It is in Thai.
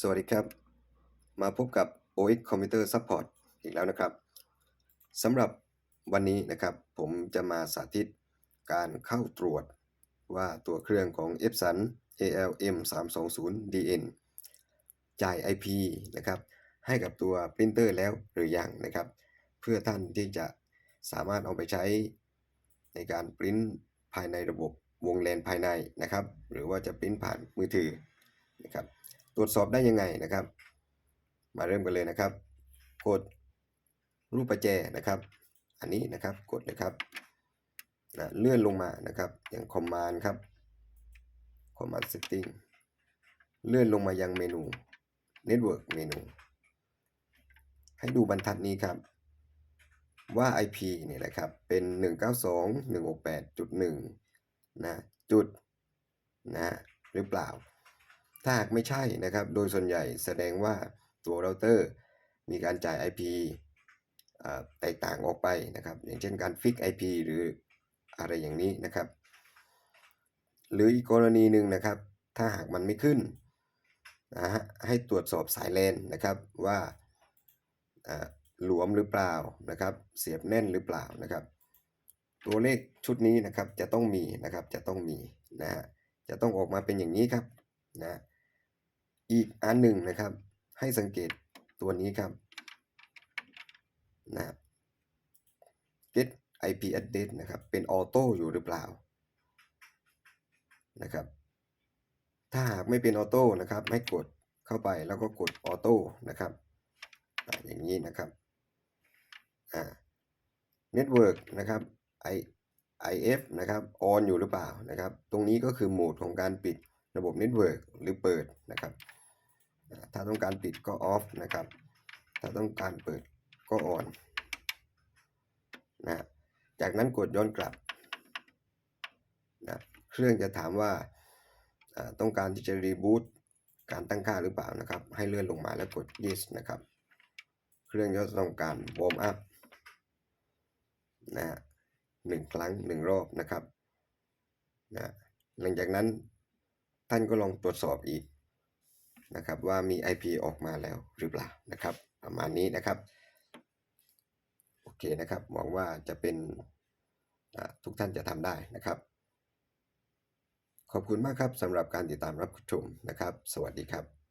สวัสดีครับ มาพบกับ OX Computer Support อีกแล้วนะครับสำหรับวันนี้นะครับ ผมจะมาสาธิตการเข้าตรวจว่าตัวเครื่องของ Epson ALM 320 DN จ่าย IP นะครับ ให้กับตัวปรินเตอร์แล้วหรือยังนะครับ เพื่อท่านที่จะสามารถเอาไปใช้ในการปริ้นภายในระบบวงแลนภายในนะครับ หรือว่าจะปริ้นผ่านมือถือนะครับ ตรวจสอบได้ยังไงนะครับ มาเริ่มกันเลยนะครับ กดรูปประแจนะครับ อันนี้นะครับกดเลยครับนะเลื่อนลงมานะครับ อย่าง command ครับ command setting เลื่อนลงมายังเมนู network เมนู ให้ดูบรรทัดนี้ครับ ว่า IP เนี่ยแหละครับ เป็น 192.168.1 นะ จุด นะ หรือเปล่า ถ้าหากไม่ใช่นะครับ โดยส่วนใหญ่แสดงว่าตัวเราเตอร์มีการจ่าย IP อ่าแตกต่างออกไปนะครับ อย่างเช่นการฟิก IP หรืออะไรอย่างนี้นะครับ หรืออีกกรณีหนึ่งนะครับ ถ้าหากมันไม่ขึ้นนะฮะให้ตรวจสอบสายแลนนะครับว่าหลวมหรือเปล่านะครับ เสียบแน่นหรือเปล่านะครับ ตัวเลขชุดนี้นะครับจะต้องมีนะครับจะต้องมีนะฮะจะต้องออกมาเป็นอย่างนี้ครับนะ อีกอันหนึ่งนะครับ ให้สังเกตตัวนี้ครับนะ get IP address นะครับ เป็นออโต้อยู่หรือเปล่านะครับ ถ้าหากไม่เป็นออโต้นะครับ ให้กดเข้าไปแล้วก็กดออโต้นะครับอย่างนี้นะครับอ่า Network นะครับ I IF นะครับ on อยู่หรือเปล่านะครับ ตรงนี้ก็คือโหมดของการปิดระบบ Network หรือเปิดนะครับาต้องการปิดก็ off นะครับ ถ้าต้องการเปิดก็ on นนะจากนั้นกดย้อนกลับนะเครื่องจะถามว่าต้องการที่จะรีบูตการตั้งค่าหรือเปล่านะครับ ให้เลื่อนลงมาแล้วกด yes นะครับ เครื่องจะต้องการ warm up นะฮะหนึ่งครั้งหนึ่งรอบนะครับนะหลังจากนั้นท่านก็ลองตรวจสอบอีก นะครับว่ามี IP ออกมาแล้วหรือเปล่านะครับประมาณนี้นะครับโอเคนะครับหวังว่าจะเป็นทุกท่านจะทำได้นะครับ ขอบคุณมากครับสำหรับการติดตามรับชมนะครับ สวัสดีครับ